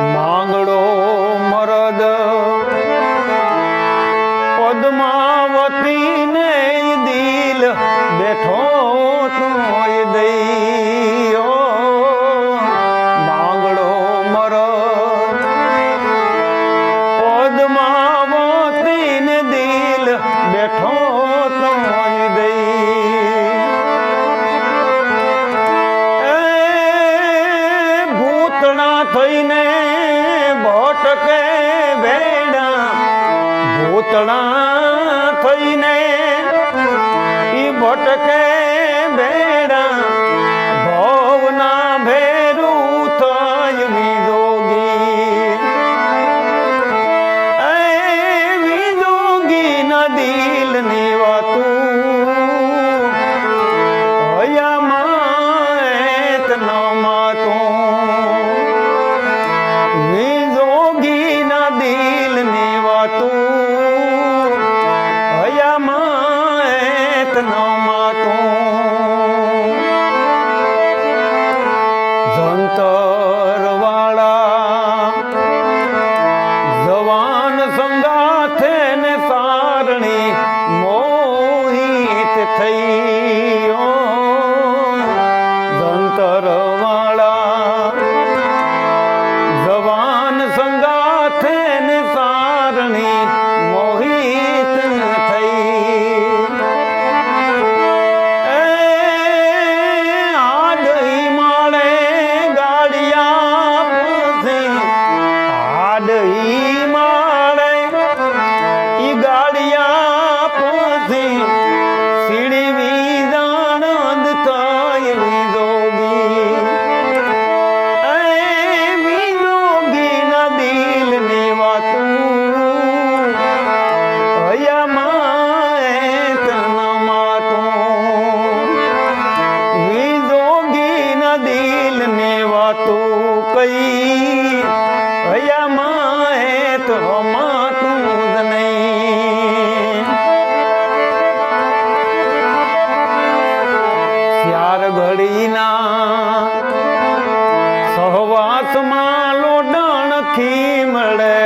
માંગડો મરદ. પદ્માવતીને દિલ બેઠો તોય દઈયો. માંગડો મરદ. પદ્માવતીને દિલ બેઠો તોય દઈ ભૂતણા થઈ શકે ભેડા ભૂતણા થઈને ઈ ભટકે માં તું નહીં ચાર ઘડીના સહવાસમાં લોડાણ ખી મળે.